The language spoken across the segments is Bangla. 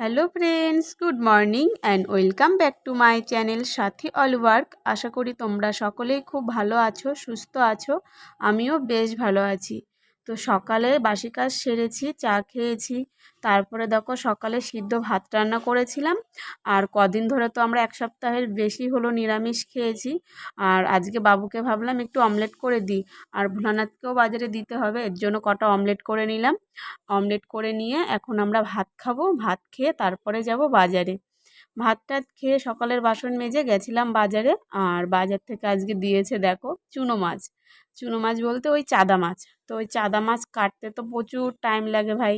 Hello friends good morning and welcome back to my channel Sathi all work আশা করি তোমরা সকলেই খুব ভালো আছো, সুস্থ আছো। আমিও বেশ ভালো আছি। তো সকালে বাসি কাজ সেরেছি, চা খেয়েছি। তারপরে দেখো সকালে সিদ্ধ ভাত রান্না করেছিলাম। আর কদিন ধরে তো আমরা এক সপ্তাহের বেশি হলো নিরামিষ খেয়েছি। আর আজকে বাবুকে ভাবলাম একটু অমলেট করে দিই। আর ভোলানাথকেও বাজারে দিতে হবে, এর জন্য কটা অমলেট করে নিলাম। অমলেট করে নিয়ে এখন আমরা ভাত খাব, ভাত খেয়ে তারপরে যাব বাজারে। ভাত টাত খেয়ে সকালের বাসন মেজে গেছিলাম বাজারে। আর বাজার থেকে আজকে দিয়েছে দেখো চুনো মাছ। চুনো মাছ বলতে ওই চাদা মাছ। তো ওই চাদা মাছ কাটতে তো প্রচুর টাইম লাগে ভাই।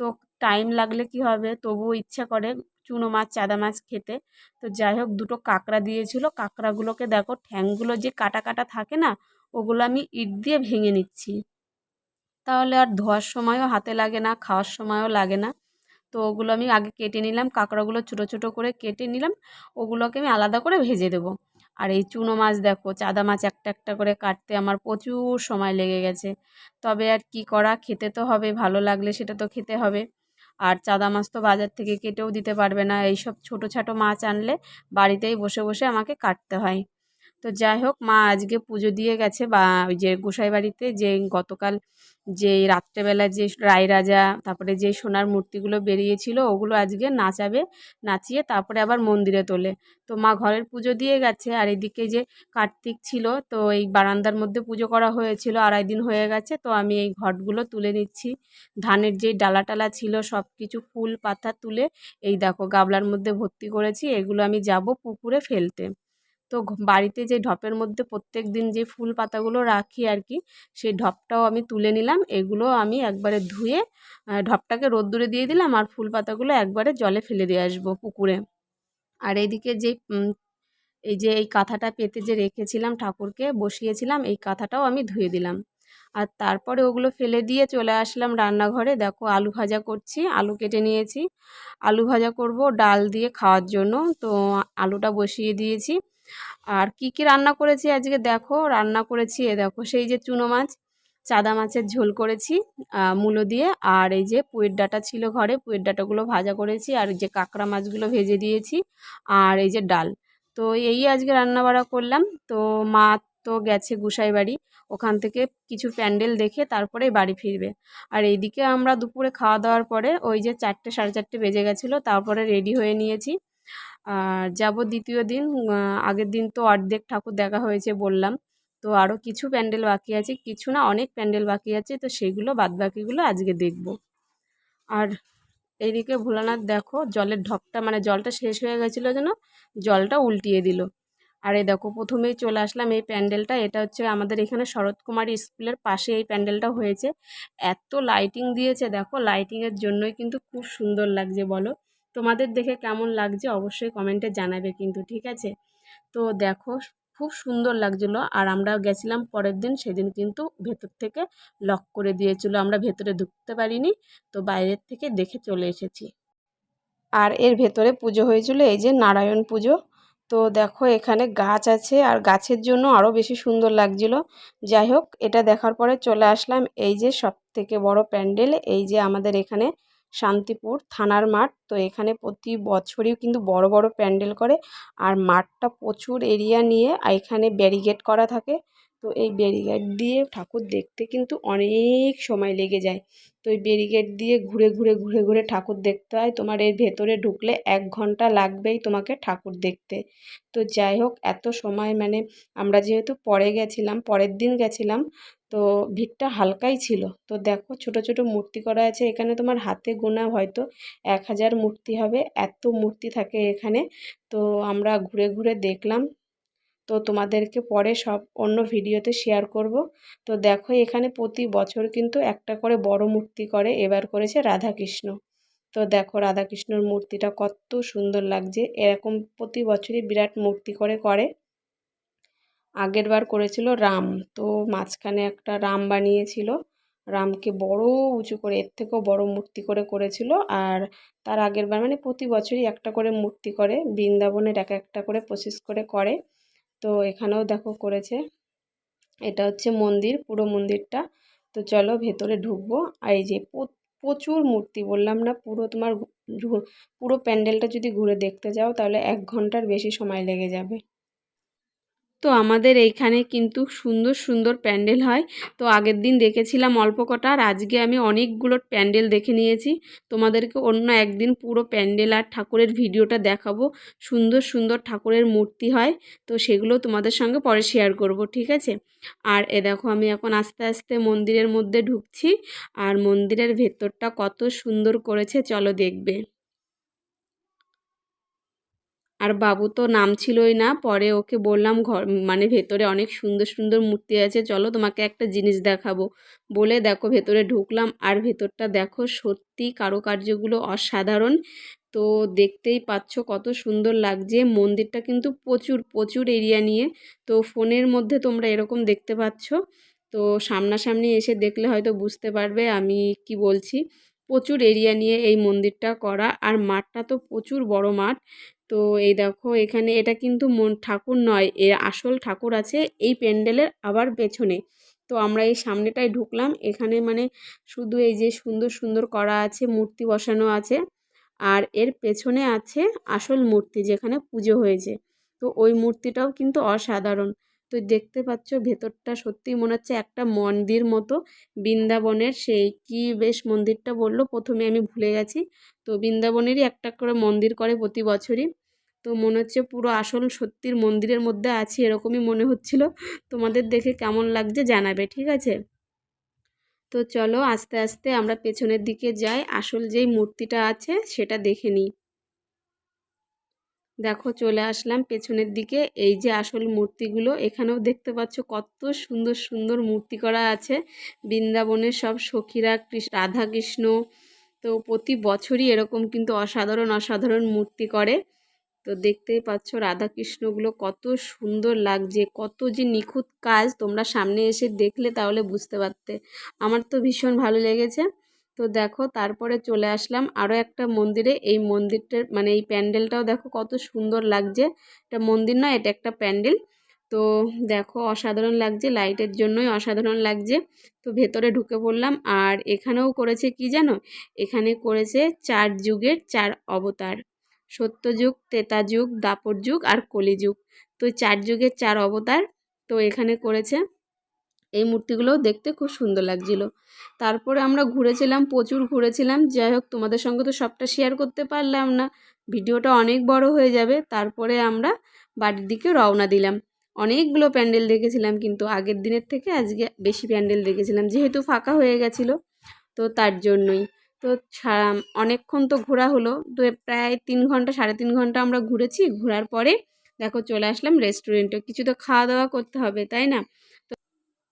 তো টাইম লাগলে কি হবে? তবুও ইচ্ছা করে চুনো মাছ, চাদা মাছ খেতে। তো যাই হোক, দুটো কাঁকড়া দিয়েছিল। কাঁকড়াগুলোকে দেখো ঠ্যাংগুলো যে কাটা কাটা থাকে না, ওগুলো আমি ইট দিয়ে ভেঙে নিচ্ছি। তাহলে আর ধোয়ার সময়ও হাতে লাগে না, খাওয়ার সময়ও লাগে না। তো ওগুলো আমি আগে কেটে নিলাম, কাঁকড়াগুলো ছোটো ছোটো করে কেটে নিলাম, ওগুলোকে আমি আলাদা করে ভেজে দেবো। আর এই চুনো মাছ দেখো, চাদা মাছ একটা একটা করে কাটতে আমার প্রচুর সময় লেগে গেছে। তবে আর কি করা, খেতে তো হবে, ভালো লাগলে সেটা তো খেতে হবে। আর চাদা মাছ তো বাজার থেকে কেটেও দিতে পারবে না, এইসব ছোটো ছোটো মাছ আনলে বাড়িতেই বসে বসে আমাকে কাটতে হয়। তো যাই হোক, মা আজকে পুজো দিয়ে গেছে বা ওই যে গোসাই বাড়িতে যে গতকাল যে রাত্রেবেলা যে রায় রাজা, তারপরে যে সোনার মূর্তিগুলো বেরিয়েছিল, ওগুলো আজকে নাচাবে, নাচিয়ে তারপরে আবার মন্দিরে তোলে। তো মা ঘরের পুজো দিয়ে গেছে, আর এদিকে যে কার্তিক ছিল, তো এই বারান্দার মধ্যে পুজো করা হয়েছিল, আড়াই দিন হয়ে গেছে, তো আমি এই ঘটগুলো তুলে নিচ্ছি। ধানের যে ডালা টালা ছিল সব কিছু ফুল, পাতা তুলে, এই দেখো গাবলার মধ্যে ভর্তি করেছি, এগুলো আমি যাব পুকুরে ফেলতে। তো বাড়িতে যে ঢপের মধ্যে প্রত্যেক দিন যে ফুল পাতাগুলো রাখি আর কি সেই ঢপটাও আমি তুলে নিলাম। এগুলো আমি একবারে ধুয়ে ঢপটাকে রোদ্দুরে দিয়ে দিলাম আর ফুল পাতাগুলো একবারে জলে ফেলে দিয়ে আসব পুকুরে। আর এইদিকে যে এই যে এই কাঁথাটা পেতে যে রেখেছিলাম ঠাকুরকে, বসিয়েছিলাম, এই কাঁথাটাও আমি ধুয়ে দিলাম। আর তারপরে ওগুলো ফেলে দিয়ে চলে আসলাম রান্নাঘরে। দেখো আলু ভাজা করছি, আলু কেটে নিয়েছি। আলু ভাজা করব, ডাল দিয়ে খাওয়ার জন্য। তো আলুটা বসিয়ে দিয়েছি। আর কি কি রান্না করেছি আজকে দেখো, রান্না করেছি এ দেখো, সেই যে চুনো মাছ, চাদা মাছের ঝোল করেছি মূলো দিয়ে, আর এই যে পুয়ের ডাটা ছিল ঘরে, পুয়ের ডাটাগুলো ভাজা করেছি, আর যে কাঁকড়া মাছগুলো ভেজে দিয়েছি, আর এই যে ডাল। তো এই আজকে রান্না বাড়া করলাম, তো মা তো গেছে গুসাই বাড়ি, ওখান থেকে কিছু প্যান্ডেল দেখে তারপরে বাড়ি ফিরবে। আর এইদিকে আমরা দুপুরে খাওয়া দাওয়ার পরে ওই যে চারটে সাড়ে চারটে বেজে গেছিল, তারপরে রেডি হয়ে নিয়েছি। আর যাব দ্বিতীয় দিন আগের দিন তো অর্ধেক ঠাকুর দেখা হয়েছে বললাম। তো আরও কিছু প্যান্ডেল বাকি আছে, কিছু না, অনেক প্যান্ডেল বাকি আছে, তো সেগুলো বাদ বাকিগুলো আজকে দেখব। আর এইদিকে ভোলানাথ দেখো, জলের ঢকটা মানে জলটা শেষ হয়ে গেছিল যেন, জলটা উল্টিয়ে দিল। আর এই দেখো, প্রথমেই চলে আসলাম এই প্যান্ডেলটা, এটা হচ্ছে আমাদের এখানে শরৎ কুমার স্কুলের পাশে এই প্যান্ডেলটা হয়েছে। এত লাইটিং দিয়েছে, দেখো লাইটিংয়ের জন্যই কিন্তু খুব সুন্দর লাগছে, বলো। তোমাদের দেখে কেমন লাগছে অবশ্যই কমেন্টে জানাবে কিন্তু, ঠিক আছে? তো দেখো, খুব সুন্দর লাগছিল আর আমরা গেছিলাম পরের দিন, সেদিন কিন্তু ভেতর থেকে লক করে দিয়েছিল, আমরা ভেতরে ঢুকতে পারিনি, তো বাইরের থেকে দেখে চলে এসেছি। আর এর ভেতরে পুজো হয়েছিল, এই যে নারায়ণ পুজো, তো দেখো এখানে গাছ আছে আর গাছের জন্য আরও বেশি সুন্দর লাগছিল। যাই হোক, এটা দেখার পরে চলে আসলাম, এই যে সব থেকে বড় প্যান্ডেল, এই যে আমাদের এখানে শান্তিপুর থানার মাঠ। তো এখানে প্রতি বছরই কিন্তু বড় বড় প্যান্ডেল করে। আর মাঠটা প্রচুর এরিয়া নিয়ে এখানে ব্যারিগেড করা থাকে। তো এই ব্যারিগেড দিয়ে ঠাকুর দেখতে কিন্তু অনেক সময় লেগে যায়। তো এই ব্যারিগেড দিয়ে ঘুরে ঘুরে ঘুরে ঘুরে ঠাকুর দেখতে হয়। তোমার এর ভেতরে ঢুকলে এক ঘণ্টা লাগবেই তোমাকে ঠাকুর দেখতে। তো যাই হোক, এত সময় মানে আমরা যেহেতু পরে গেছিলাম, পরের দিন গেছিলাম তো ভিড়টা হালকাই ছিল। তো দেখো ছোট ছোট মূর্তি করা আছে। এখানে তোমার হাতে গোনা হয়তো এক হাজার মূর্তি হবে। এত মূর্তি থাকে এখানে। তো আমরা ঘুরে ঘুরে দেখলাম। তো তোমাদেরকে পরে সব অন্য ভিডিওতে শেয়ার করব। তো দেখো এখানে প্রতি বছর কিন্তু একটা করে বড় মূর্তি করে। এবার করেছে রাধাকৃষ্ণ। তো দেখো রাধাকৃষ্ণর মূর্তিটা কত সুন্দর লাগছে। এরকম প্রতি বছরই বিরাট মূর্তি করে করে। আগের বার করেছিল রাম। তো মাঝখানে একটা রাম বানিয়েছিল। রামকে বড় উঁচু করে, এর থেকেও বড় মূর্তি করে করেছিল। আর তার আগের বার মানে প্রতি বছরই একটা করে মূর্তি করে, বৃন্দাবনের এক একটা করে প্রসেস করে করে। তো এখানেও দেখো করেছে। এটা হচ্ছে মন্দির, পুরো মন্দিরটা। তো চলো ভেতরে ঢুকবো। আর এই যে প্রচুর মূর্তি, বললাম না পুরো তোমার পুরো প্যান্ডেলটা যদি ঘুরে দেখতে যাও, তাহলে এক ঘণ্টার বেশি সময় লেগে যাবে। তো আমাদের এইখানে কিন্তু সুন্দর সুন্দর প্যান্ডেল হয়। তো আগের দিন দেখেছিলাম অল্প কটা, আর আজকে আমি অনেকগুলো প্যান্ডেল দেখে নিয়েছি। তোমাদেরকে অন্য একদিন পুরো প্যান্ডেল আর ঠাকুরের ভিডিওটা দেখাবো। সুন্দর সুন্দর ঠাকুরের মূর্তি হয়, তো সেগুলো তোমাদের সঙ্গে পরে শেয়ার করব, ঠিক আছে? আর এ দেখো, আমি এখন আস্তে আস্তে মন্দিরের মধ্যে ঢুকছি, আর মন্দিরের ভেতরটা কত সুন্দর করেছে, চলো দেখবে। আর বাবু তো নামছিলই না, পরে ওকে বললাম ঘর মানে ভেতরে অনেক সুন্দর সুন্দর মূর্তি আছে, চলো তোমাকে একটা জিনিস দেখাবো। বলে দেখো ভেতরে ঢুকলাম, আর ভেতরটা দেখো সত্যি কারুকার্যগুলো অসাধারণ। তো দেখতেই পাচ্ছ কত সুন্দর লাগছে, মন্দিরটা কিন্তু প্রচুর প্রচুর এরিয়া নিয়ে। তো ফোনের মধ্যে তোমরা এরকম দেখতে পাচ্ছ। তো সামনাসামনি এসে দেখলে হয়তো বুঝতে পারবে আমি কি বলছি। প্রচুর এরিয়া নিয়ে এই মন্দিরটা করা, আর মাঠটা তো প্রচুর বড় মাঠ। তো এই দেখো এখানে এটা কিন্তু মন, ঠাকুর নয়, এর আসল ঠাকুর আছে এই প্যান্ডেলের আবার পেছনে। তো আমরা এই সামনেটায় ঢুকলাম, এখানে মানে শুধু এই যে সুন্দর সুন্দর করা আছে, মূর্তি বসানো আছে, আর এর পেছনে আছে আসল মূর্তি যেখানে পুজো হয়েছে। তো ওই মূর্তিটাও কিন্তু অসাধারণ। তো দেখতে পাচ্ছ ভেতরটা সত্যিই মনে হচ্ছে একটা মন্দির মতো। বৃন্দাবনের সেই কি বেশ মন্দিরটা বলল? প্রথমে আমি ভুলে গেছি। তো বৃন্দাবনেরই একটা করে মন্দির করে প্রতি বছরই। তো মনে হচ্ছে পুরো আসল সত্যির মন্দিরের মধ্যে আছি এরকমই মনে হচ্ছিল। তোমাদের দেখে কেমন লাগছে জানাবে, ঠিক আছে? তো চলো আস্তে আস্তে আমরা পেছনের দিকে যাই। আসল যেই মূর্তিটা আছে সেটা দেখে নিই। দেখো চলে আসলাম পেছনের দিকে। এই যে আসল মূর্তিগুলো, এখানেও দেখতে পাচ্ছ কত সুন্দর সুন্দর মূর্তি করা আছে। বৃন্দাবনের সব সখীরা রাধা কৃষ্ণ তো প্রতি বছরই এরকম কিন্তু অসাধারণ অসাধারণ মূর্তি করে। তো দেখতেই পাচ্ছ রাধাকৃষ্ণগুলো কত সুন্দর লাগছে, কত যে নিখুঁত কাজ তোমরা সামনে এসে দেখলে তাহলে বুঝতে পারতে। আমার তো ভীষণ ভালো লেগেছে। তো দেখো তারপরে চলে আসলাম আরও একটা মন্দিরে। এই মন্দিরটার মানে এই প্যান্ডেলটাও দেখো কত সুন্দর লাগছে। এটা মন্দির নয়, এটা একটা প্যান্ডেল। তো দেখো অসাধারণ লাগছে, লাইটের জন্যই অসাধারণ লাগছে। তো ভেতরে ঢুকে পড়লাম আর এখানেও করেছে কি জানো? এখানে করেছে চার যুগের চার অবতার। সত্যযুগ ত্রেতা যুগ দাপর যুগ আর কলিযুগ। তো চার যুগের চার অবতার তো এখানে করেছে। এই মূর্তিগুলোও দেখতে খুব সুন্দর লাগছিল। তারপরে আমরা ঘুরেছিলাম, প্রচুর ঘুরেছিলাম। যাই হোক, তোমাদের সঙ্গে তো সবটা শেয়ার করতে পারলাম না। ভিডিওটা অনেক বড় হয়ে যাবে। তারপরে আমরা বাড়ির দিকে রওনা দিলাম। অনেকগুলো প্যান্ডেল দেখেছিলাম, কিন্তু আগের দিনের থেকে আজকে বেশি প্যান্ডেল দেখেছিলাম, যেহেতু ফাঁকা হয়ে গেছিল, তো তার জন্যই। তো অনেকক্ষণ তো ঘোরা হলো। তো প্রায় তিন ঘণ্টা, সাড়ে তিন ঘণ্টা আমরা ঘুরেছি। ঘোরার পরে, দেখো, চলে আসলাম রেস্টুরেন্টে কিছু তো খাওয়া দাওয়া করতে হবে, তাই না?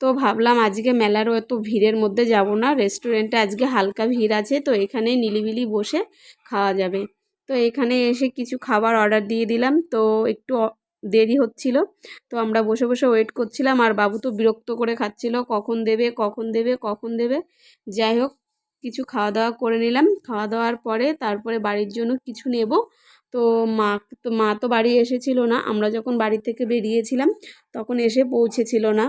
তো ভাবলাম আজকে মেলারও এত ভিড়ের মধ্যে যাব না রেস্টুরেন্টে আজকে হালকা ভিড় আছে, তো এখানে নিলিবিলি বসে খাওয়া যাবে। তো এখানে এসে কিছু খাবার অর্ডার দিয়ে দিলাম, তো একটু দেরি হচ্ছিল, তো আমরা বসে বসে ওয়েট করছিলাম, আর বাবু তো বিরক্ত করে খাচ্ছিল, কখন দেবে কখন দেবে কখন দেবে। যাই হোক, কিছু খাওয়া দাওয়া করে নিলাম, খাওয়া দাওয়ার পরে তারপরে বাড়ির জন্য কিছু নেব। তো মা তো মা তো বাড়ি এসেছিল না, আমরা যখন বাড়ি থেকে বেরিয়েছিলাম, তখন এসে পৌঁছেছিল না।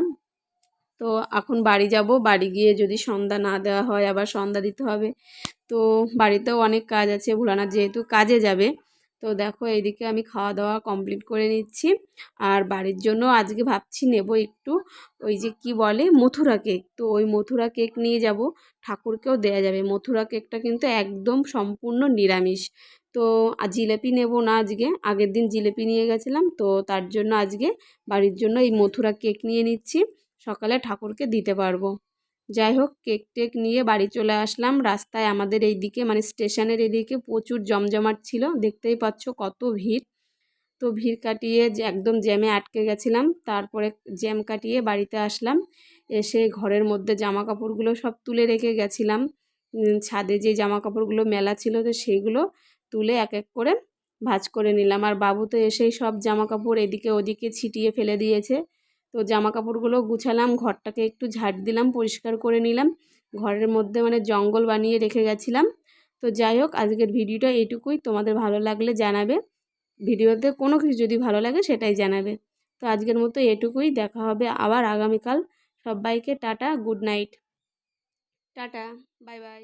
তো এখন বাড়ি যাব। বাড়ি গিয়ে যদি সন্ধ্যা না দেওয়া হয়, আবার সন্ধ্যা দিতে হবে। তো বাড়িতেও অনেক কাজ আছে। ভোলানাথ যেহেতু কাজে যাবে, তো দেখো এইদিকে আমি খাওয়া দাওয়া কমপ্লিট করে নিচ্ছি। আর বাড়ির জন্য আজকে ভাবছি নেব একটু ওই যে কি বলে, মথুরা কেক তো ওই মথুরা কেক নিয়ে যাব। ঠাকুরকেও দেয়া যাবে। মথুরা কেকটা কিন্তু একদম সম্পূর্ণ নিরামিষ। তো জিলেপি নেব না আজকে। আগের দিন জিলেপি নিয়ে গেছিলাম। তো তার জন্য আজকে বাড়ির জন্য এই মথুরা কেক নিয়ে নিচ্ছি। সকালে ঠাকুরকে দিতে পারব। যাই হোক কেক টেক নিয়ে বাড়ি চলে আসলাম। রাস্তায় আমাদের এই দিকে মানে স্টেশনের এদিকে প্রচুর জমজমাট ছিল। দেখতেই পাচ্ছ কত ভিড়। তো ভিড় কাটিয়ে একদম জ্যামে আটকে গেছিলাম। তারপরে জ্যাম কাটিয়ে বাড়িতে আসলাম। এসে ঘরের মধ্যে জামা কাপড়গুলো সব তুলে রেখে গেছিলাম। ছাদে যে জামা কাপড়গুলো মেলা ছিল, তো সেইগুলো তুলে এক এক করে ভাজ করে নিলাম। আর বাবু তো এসেই সব জামা কাপড় এদিকে ওদিকে ছিটিয়ে ফেলে দিয়েছে। তো জামা কাপড়গুলো গুছালাম, ঘরটাকে একটু ঝাড় দিলাম, পরিষ্কার করে নিলাম। ঘরের মধ্যে মানে জঙ্গল বানিয়ে রেখে গেছিলাম। তো যাই হোক, আজকের ভিডিওটা এইটুকুই। তোমাদের ভালো লাগলে জানাবে। ভিডিওতে কোনো কিছু যদি ভালো লাগে সেটাই জানাবে। তো আজকের মতো এটুকুই দেখা হবে আবার আগামীকাল। সবাইকে tata, good night. Tata, bye bye.